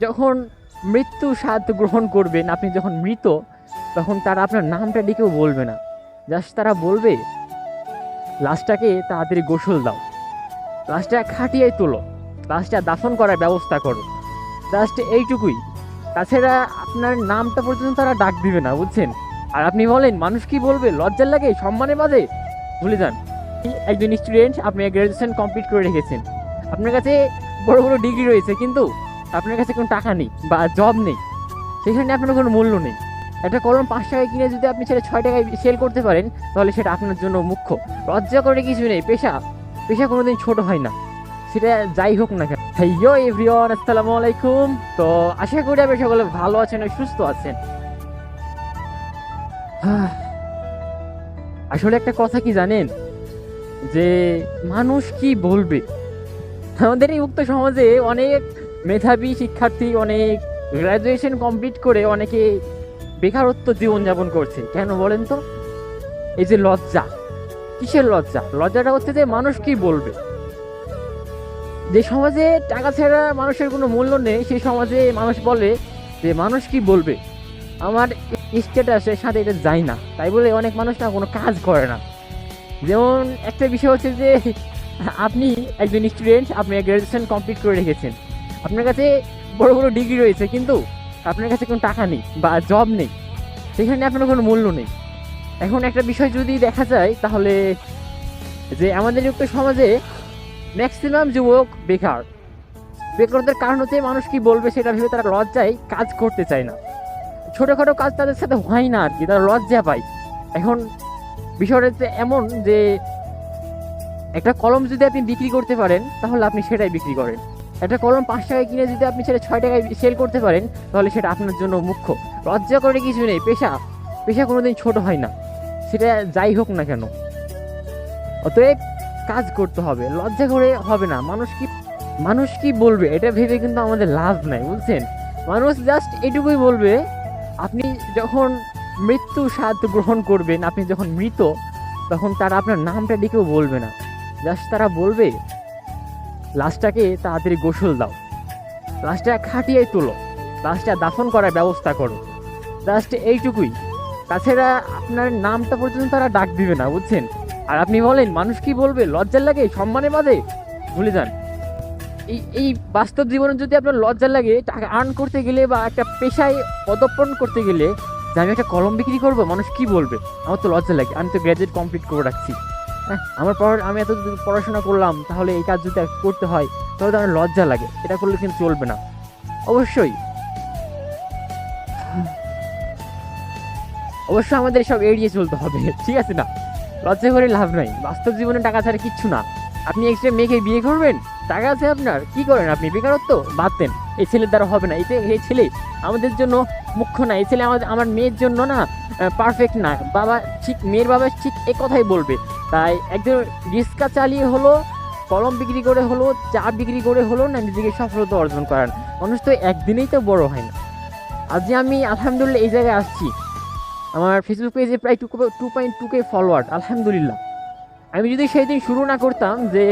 যখন মৃত্যু স্বাদ গ্রহণ করবেন আপনি যখন মৃত, তখন তারা আপনার নামটা ডেকেও বলবে না। জাস্ট তারা বলবে, লাশটাকে তাড়াতাড়ি গোসল দাও। লাশটা খাটিয়ে তোলো। লাশটা দাফন করার ব্যবস্থা করো। জাস্ট এইটুকুই। তাছাড়া আপনার নামটা পর্যন্ত তারা ডাক দিবে না, বুঝছেন? আর আপনি বলেন, মানুষ কি বলবে? লজ্জার লাগে? সম্মানের বাদে ভুলে যান। একজন স্টুডেন্ট আপনি গ্র্যাজুয়েশন কমপ্লিট করে রেখেছেন। আপনার কাছে বড় বড় ডিগ্রি রয়েছে, কিন্তু আপনার কাছে কোনো টাকা নেই বা জব নেই, সেখানে আপনার কোনো মূল্য নেই। একটা কলম পাঁচ টাকায় কিনে যদি আপনি সেটা ছয় টাকায় সেল করতে পারেন, তাহলে সেটা আপনার জন্য মুখ্য। লজ্জা করে কিছু নেই, পেশা। পেশা কোনোদিন ছোট হয় না। সেটা যাই হোক না কেন। হ্যালো এভরিওয়ান আসসালামু আলাইকুম। তো আশা করি আপনি সকলে ভালো আছেন সুস্থ আছেন। আসলে একটা কথা কি জানেন? যে মানুষ কি বলবে? আমাদের এই উক্ত সমাজে অনেক মেধাবী শিক্ষার্থী অনেক গ্র্যাজুয়েশন কমপ্লিট করে অনেকে বেকারত্ব জীবনযাপন করছে। কেন বলেন তো? এই যে লজ্জা। কিসের লজ্জা? লজ্জাটা হচ্ছে যে মানুষ কি বলবে? যে সমাজে টাকা ছাড়া মানুষের কোনো মূল্য নেই, সেই সমাজে মানুষ বলে যে মানুষ কি বলবে? আমার স্টেটাসের সাথে এটা যায় না। তাই বলে অনেক মানুষ না কোনো কাজ করে না। যেমন একটা বিষয় হচ্ছে যে আপনি একজন স্টুডেন্ট আপনি গ্র্যাজুয়েশন কমপ্লিট করে রেখেছেন। আপনার কাছে বড় বড় ডিগ্রি রয়েছে, কিন্তু আপনার কাছে কোনো টাকা নেই বা জব নেই। সেখানে আপনার কোনো মূল্য নেই। এখন একটা বিষয় যদি দেখা যায়, তাহলে যে আমাদের যুক্ত সমাজে ম্যাক্সিমাম যুবক বেকার। বেকারতার কারণ হচ্ছে মানুষ কি বলবে সেটা ভেবে তারা লজ্জায় কাজ করতে চায় না। ছোটোখাটো কাজ তাদের সাথে হয় না আর কি, তারা লজ্জা পায়। এখন বিষয়টা হচ্ছে এমন যে একটা কলম যদি আপনি বিক্রি করতে পারেন, তাহলে আপনি সেটাই বিক্রি করেন। একটা কলম পাঁচ টাকায় কিনে যদি আপনি সেটা ছয় টাকায় সেল করতে পারেন, তাহলে সেটা আপনার জন্য মুখ্য। লজ্জা করে কিছু নেই, পেশা। পেশা কোনোদিন ছোট হয় না। সেটা যাই হোক না কেন। অতএব কাজ করতে হবে। লজ্জা করে হবে না। মানুষ কি মানুষ কি বলবে? এটা ভেবে কিন্তু আমাদের লাভ নাই, বুঝছেন? মানুষ জাস্ট এটুকুই বলবে, আপনি যখন মৃত্যু স্বাদ গ্রহণ করবেন, আপনি যখন মৃত, তখন তারা আপনার নামটা ডেকেও বলবে না। জাস্ট তারা বলবে লাশটাকে তাড়াতাড়ি গোসল দাও। লাশটা খাটিয়ে তোলো। লাশটা দাফন করার ব্যবস্থা করো। জাস্ট এইটুকুই। তাছাড়া আপনার নামটা পর্যন্ত তারা ডাক দিবে না, বুঝছেন? আর আপনি বলেন, মানুষ কি বলবে? লজ্জার লাগে? সম্মানে বাদে? ভুলে যান। এই এই বাস্তব জীবনে যদি আপনার লজ্জা লাগে, টাকা আর্ন করতে গেলে বা একটা পেশায় পদর্পণ করতে গেলে যে আমি একটা কলম বিক্রি করব, মানুষ কি বলবে? আমার তো লজ্জা লাগে। আমি তো গ্র্যাজুয়েট কমপ্লিট করে রাখছি। আমার পড়া আমি এত পড়াশোনা করলাম, তাহলে এই কাজ যদি করতে হয়, তাহলে আমার লজ্জা লাগে। এটা করলে কিন্তু চলবে না। অবশ্যই। অবশ্যই আমাদের সব এড়িয়ে চলতে হবে, ঠিক আছে না? লজ্জা করে লাভ নাই। বাস্তব জীবনে টাকা ছাড়া কিচ্ছু না। আপনি এক্সট্রা মেয়েকে বিয়ে করবেন? টাকা আছে আপনার? কি করেন আপনি? বেকারত্ব? বাদ দেন। এই ছেলের দ্বারা হবে না। এই এই ছেলে আমাদের জন্য মুখ্য না। এই ছেলে আমাদের আমার মেয়ের জন্য না পারফেক্ট না। বাবা ঠিক মেয়ের বাবা ঠিক এ কথাই বলবে। তাই একজন রিক্সা চালিয়ে হলো, কলম বিক্রি করে হলো, চা বিক্রি করে হলো না নিজেকে সফলতা অর্জন করান মানুষ তো একদিনেই তো বড় হয় না। আজ যে আমি আলহামদুলিল্লাহ এই জায়গায় আসছি। আমার ফেসবুক পেজে প্রায় two two point two K follower আলহামদুলিল্লাহ। আমি যদি সেই দিন শুরু না করতাম যে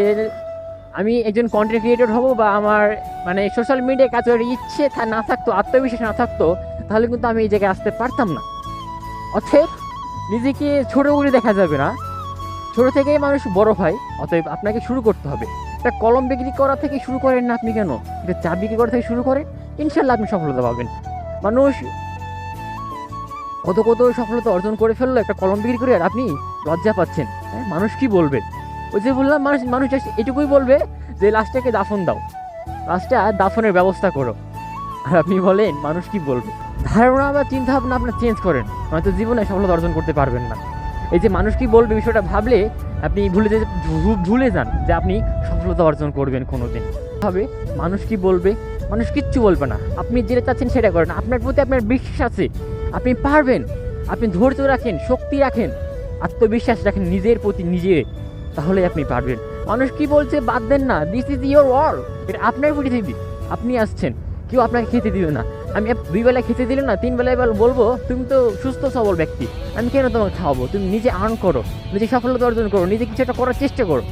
আমি একজন কন্টেন্ট ক্রিয়েটর হব বা আমার মানে সোশ্যাল মিডিয়ায় কাজ করার ইচ্ছে না থাকতো, আত্মবিশ্বাস না থাকতো, তাহলে কিন্তু আমি এই জায়গায় আসতে পারতাম না। অতএব, নিজেকে ছোটো করে দেখা যাবে না। ছোট থেকেই মানুষ বড় হয়, অতএব আপনাকে শুরু করতে হবে। একটা কলম বিক্রি করা থেকে শুরু করেন না আপনি কেন? একটা চা বিক্রি করা থেকে শুরু করেন ইনশাল্লাহ আপনি সফলতা পাবেন। মানুষ কত কত সফলতা অর্জন করে ফেলল, একটা কলম বিক্রি করে আর আপনি লজ্জা পাচ্ছেন। হ্যাঁ মানুষ কি বলবে? ওই যে বললাম, মানুষ মানুষ এটুকুই বলবে যে, লাশটাকে দাফন দাও। লাশটা দাফনের ব্যবস্থা করো। আর আপনি বলেন, মানুষ কি বলবে? ধারণা বা চিন্তা ভাবনা আপনার চেঞ্জ করেন, নয়তো জীবনে সফলতা অর্জন করতে পারবেন না। এই যে মানুষ কি বলবে বিষয়টা ভাবলে আপনি ভুলে যে ভুলে যান যে আপনি সফলতা অর্জন করবেন কোনো দিন হবে, মানুষ কি বলবে? মানুষ কিচ্ছু বলবে না। আপনি যেটা চাচ্ছেন সেটা করেন। আপনার প্রতি আপনার বিশ্বাস আছে। আপনি পারবেন। আপনি ধৈর্য রাখেন, শক্তি রাখেন, আত্মবিশ্বাস রাখেন নিজের প্রতি নিজে তাহলে আপনি পারবেন। মানুষ কি বলছে? বাদ দেন না। দিস ইজ ইয়োর ওয়ার্ল্ড এটা আপনার পৃথিবী আপনি আসছেন। কেউ আপনাকে খেতে দিবে না। আমি দুই বেলা খেতে দিলে না, তিন বেলা এবার বলব, তুমি তো সুস্থ, সবল ব্যক্তি। আমি কেন তোমাকে খাওয়াবো? তুমি নিজে আর্ন করো, নিজে সফলতা অর্জন করো, নিজে কিছু একটা করার চেষ্টা করো।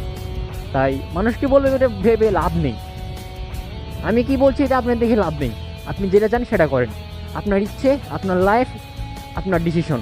তাই মানুষকে বলবে এটা ভেবে লাভ নেই। আমি কি বলছি এটা আপনার দেখে লাভ নেই। আপনি যেটা চান সেটা করেন। আপনার ইচ্ছে, আপনার লাইফ আপনার ডিসিশন